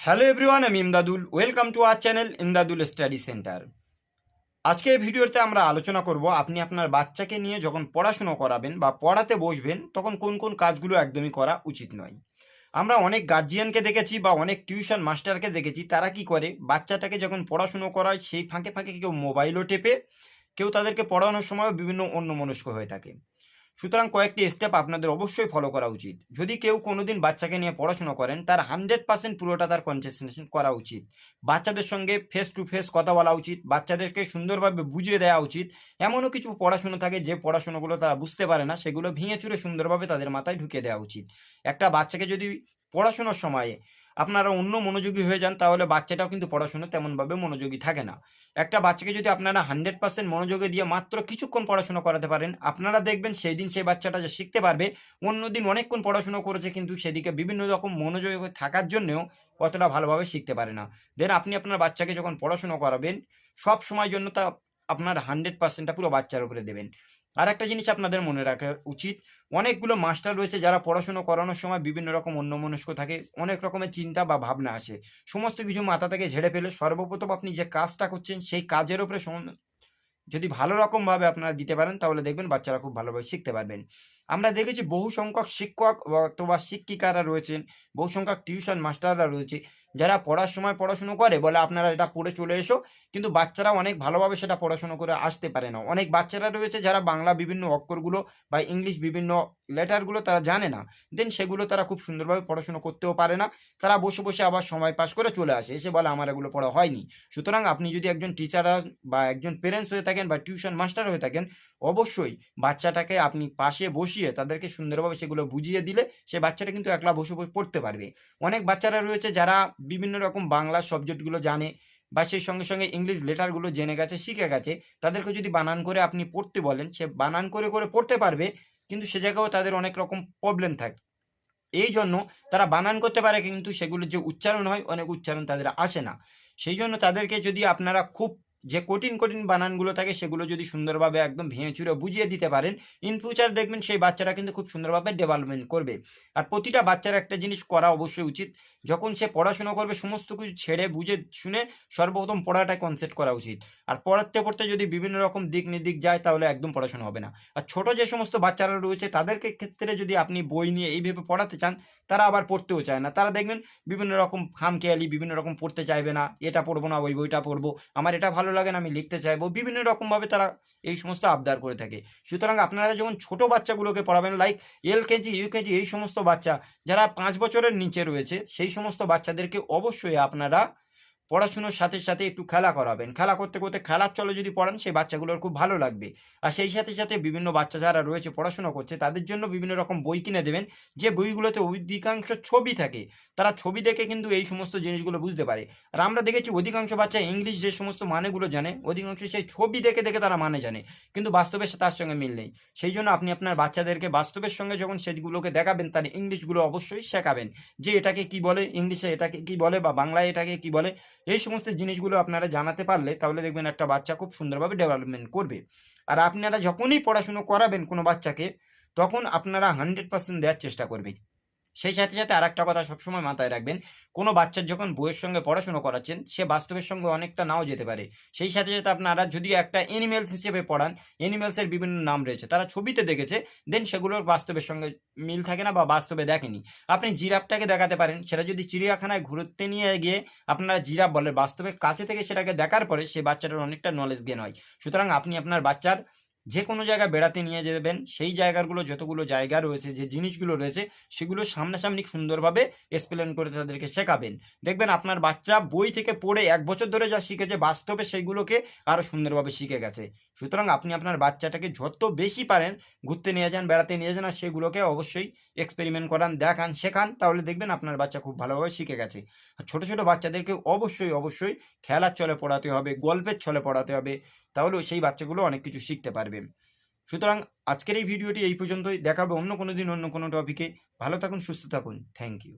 Hello everyone আমি Imdadul. Welcome to our channel Imdadul study centre আজকের ভিডিওতে আমরা আলোচনা করব, আপনি আপনার বাচ্চাকে নিয়ে যখন পড়াশুনো করাবেন বা পড়াতে বসবেন, তখন কোন কোন কাজগুলো একদমই করা উচিত নয়। আমরা অনেক গার্জিয়ানকে দেখেছি বা অনেক টিউশন মাস্টারকে দেখেছি, তারা কি করে, বাচ্চাটাকে যখন পড়াশুনো করায়, সেই ফাঁকে ফাঁকে কেউ মোবাইলও টেপে, কেউ তাদেরকে পড়ানোর সময় বিভিন্ন অন্যমনস্ক হয়ে থাকে। সুতরাং কয়েকটি স্টেপ আপনাদের অবশ্যই ফলো করা উচিত। যদি কেউ কোনোদিন বাচ্চাকে নিয়ে পড়াশোনা করেন, তার হান্ড্রেড পার্সেন্ট পুরোটা তার কনসেন্ট্রেশন করা উচিত। বাচ্চাদের সঙ্গে ফেস টু ফেস কথা বলা উচিত, বাচ্চাদেরকে সুন্দরভাবে বুঝিয়ে দেওয়া উচিত। এমনও কিছু পড়াশুনো থাকে, যে পড়াশুনোগুলো তারা বুঝতে পারে না, সেগুলো ভেঙে চুরে সুন্দরভাবে তাদের মাথায় ঢুকে দেওয়া উচিত। একটা বাচ্চাকে যদি পড়াশোনার সময়ে আপনারা অন্য মনোযোগী হয়ে যান, তাহলে বাচ্চাটাও কিন্তু পড়াশোনা তেমনভাবে মনোযোগী থাকে না। একটা বাচ্চাকে যদি আপনারা হান্ড্রেড পার্সেন্ট মনোযোগে দিয়ে মাত্র কিছুক্ষণ পড়াশোনা করাতে পারেন, আপনারা দেখবেন সেই দিন সেই বাচ্চাটা যে শিখতে পারবে অন্যদিন অনেকক্ষণ পড়াশোনা করেছে কিন্তু সেদিকে বিভিন্ন রকম মনোযোগ থাকার জন্যও অতটা ভালোভাবে শিখতে পারে না। দেন আপনি আপনার বাচ্চাকে যখন পড়াশোনা করাবেন, সব সময় জন্য তা আপনার হান্ড্রেড পার্সেন্টটা পুরো বাচ্চার উপরে দেবেন। আর একটা জিনিস আপনাদের মনে রাখা উচিত, অনেকগুলো মাস্টার রয়েছে যারা পড়াশুনো করানোর সময় বিভিন্ন রকম অন্যমনস্ক থাকে, অনেক রকমের চিন্তা বা ভাবনা আসে। সমস্ত কিছু মাথা থেকে ঝেড়ে ফেলে সর্বপ্রথম আপনি যে কাজটা করছেন, সেই কাজের উপরে যদি ভালো রকমভাবে আপনারা দিতে পারেন, তাহলে দেখবেন বাচ্চারা খুব ভালোভাবে শিখতে পারবেন। আমরা দেখেছি বহু সংখ্যক শিক্ষক অথবা শিক্ষিকারা রয়েছেন বহু সংখ্যক টিউশন মাস্টাররা রয়েছে যারা পড়ার সময় পড়াশুনো করে বলে আপনারা এটা পড়ে চলে এসো। কিন্তু বাচ্চারা অনেক ভালোভাবে সেটা পড়াশুনো করে আসতে পারে না। অনেক বাচ্চারা রয়েছে যারা বাংলা বিভিন্ন অক্ষরগুলো বা ইংলিশ বিভিন্ন লেটারগুলো তারা জানে না। দেন সেগুলো তারা খুব সুন্দরভাবে পড়াশুনো করতেও পারে না। তারা বসে বসে আবার সময় পাস করে চলে আসে। এসে বলে, আমার এগুলো পড়া হয়নি। সুতরাং আপনি যদি একজন টিচার বা একজন পেরেন্টস হয়ে থাকেন বা টিউশন মাস্টার হয়ে থাকেন, অবশ্যই বাচ্চাটাকে আপনি পাশে বসিয়ে তাদেরকে সুন্দরভাবে সেগুলো বুঝিয়ে দিলে সে বাচ্চাটা কিন্তু একলা বসে বসে পড়তে পারবে। অনেক বাচ্চারা রয়েছে যারা বিভিন্ন রকম বাংলা সাবজেক্টগুলো জানে বা সেই সঙ্গে সঙ্গে ইংলিশ লেটারগুলো জেনে গেছে, শিখে গেছে, তাদেরকে যদি বানান করে আপনি পড়তে বলেন, সে বানান করে করে পড়তে পারবে, কিন্তু সে জায়গাও তাদের অনেক রকম প্রবলেম থাকে। এই জন্য তারা বানান করতে পারে, কিন্তু সেগুলোর যে উচ্চারণ হয়, অনেক উচ্চারণ তাদের আসে না। সেই জন্য তাদেরকে যদি আপনারা খুব যে কঠিন কঠিন বানানগুলো থাকে সেগুলো যদি সুন্দরভাবে একদম ভেঙে চুরে বুঝিয়ে দিতে পারেন ইন ফিউচার দেখবেন সেই বাচ্চারা কিন্তু খুব সুন্দরভাবে ডেভেলপমেন্ট করবে। আর প্রতিটা বাচ্চার একটা জিনিস করা অবশ্যই উচিত। যখন সে পড়াশোনা করবে, সমস্ত কিছু ছেড়ে বুঝে শুনে সর্বপ্রথম পড়াটাই কনসেপ্ট করা উচিত। আর পড়াতে, পড়তে যদি বিভিন্ন রকম দিক নিদিক যায়, তাহলে একদম পড়াশোনা হবে না। আর ছোট যে সমস্ত বাচ্চারা রয়েছে, তাদেরকে ক্ষেত্রে যদি আপনি বই নিয়ে এইভাবে পড়াতে চান, তারা আবার পড়তেও চায় না। তারা দেখবেন বিভিন্ন রকম খামখেয়ালি, বিভিন্ন রকম পড়তে চাইবে না, এটা পড়ব না, ওই বইটা পড়ব, আমার এটা ভালো লাগে না, আমি লিখতে চাইব। বিভিন্ন রকমভাবে তারা এই সমস্ত আবদার করে থাকে। সুতরাং আপনারা যখন ছোট বাচ্চাগুলোকে পড়াবেন like L KG U KG এই সমস্ত বাচ্চা, যারা পাঁচ বছরের নিচে রয়েছে, সেই সমস্ত বাচ্চাদেরকে অবশ্যই আপনারা পড়াশুনোর সাথে সাথে একটু খেলা করাবেন। খেলা করতে করতে খেলার চলে যদি পড়ান, সেই বাচ্চাগুলোর খুব ভালো লাগবে। আর সেই সাথে সাথে বিভিন্ন বাচ্চা যারা রয়েছে, পড়াশোনা করছে, তাদের জন্য বিভিন্ন রকম বই কিনে দেবেন। যে বইগুলোতে অধিকাংশ ছবি থাকে, তারা ছবি দেখে কিন্তু এই সমস্ত জিনিসগুলো বুঝতে পারে। আর আমরা দেখেছি অধিকাংশ বাচ্চা ইংলিশ যে সমস্ত মানেগুলো জানে, অধিকাংশ সেই ছবি দেখে দেখে তারা মানে জানে। কিন্তু বাস্তবের সাথে তার সঙ্গে মিল নেই। সেই জন্য আপনি আপনার বাচ্চাদেরকে বাস্তবের সঙ্গে যখন সেগুলোকে দেখাবেন, তার ইংলিশগুলো অবশ্যই শেখাবেন। যে এটাকে কি বলে, ইংলিশে এটাকে কি বলে বা বাংলায় এটাকে কি বলে এই সমস্ত জিনিসগুলো আপনারা জানাতে পারলে তাহলে দেখবেন একটা বাচ্চা খুব সুন্দরভাবে ডেভেলপমেন্ট করবে। আর আপনারা যখনই পড়াশুনো করাবেন কোনো বাচ্চাকে, তখন আপনারা হান্ড্রেড পার্সেন্ট দেওয়ার চেষ্টা করবেন। সেই সাথে সাথে আর একটা কথা সবসময় মাথায় রাখবেন, কোনো বাচ্চার যখন বইয়ের সঙ্গে পড়াশুনো করাচ্ছেন, সে বাস্তবের সঙ্গে অনেকটা নাও যেতে পারে। সেই সাথে সাথে আপনারা যদি একটা এনিমেলস হিসেবে পড়ান এনিমেলসের বিভিন্ন নাম রয়েছে, তারা ছবিতে দেখেছে দেন সেগুলোর বাস্তবের সঙ্গে মিল থাকে না বা বাস্তবে দেখেনি। আপনি জিরাফটাকে দেখাতে পারেন, সেটা যদি চিড়িয়াখানায় ঘুরতে নিয়ে গিয়ে আপনারা জিরাফ বলে বাস্তবে কাছে থেকে সেটাকে দেখার পরে সে বাচ্চাটার অনেকটা নলেজ গেন হয়। সুতরাং আপনি আপনার বাচ্চার যে কোনো জায়গায় বেড়াতে নিয়ে যাবেন, সেই জায়গাগুলো যতগুলো জায়গা রয়েছে, যে জিনিসগুলো রয়েছে, সেগুলো সামনাসামনি সুন্দরভাবে এক্সপ্লেন করে তাদেরকে শেখাবেন। দেখবেন আপনার বাচ্চা বই থেকে পড়ে এক বছর ধরে যা শিখেছে, বাস্তবে সেগুলোকে আরও সুন্দরভাবে শিখে গেছে। সুতরাং আপনি আপনার বাচ্চাটাকে যত বেশি পারেন ঘুরতে নিয়ে যান, বেড়াতে নিয়ে যান, আর সেগুলোকে অবশ্যই এক্সপেরিমেন্ট করান, দেখান, শেখান, তাহলে দেখবেন আপনার বাচ্চা খুব ভালোভাবে শিখে গেছে। আর ছোটো ছোটো বাচ্চাদেরকে অবশ্যই অবশ্যই খেলার চলে পড়াতে হবে, গল্পের ছলে পড়াতে হবে তাহলে সেই বাচ্চাগুলো অনেক কিছু শিখতে পারবে। সুতরাং আজকের এই ভিডিওটি এই পর্যন্তই। দেখাবে অন্য কোনো দিন অন্য কোনো টপিকে ভালো থাকুন, সুস্থ থাকুন। Thank you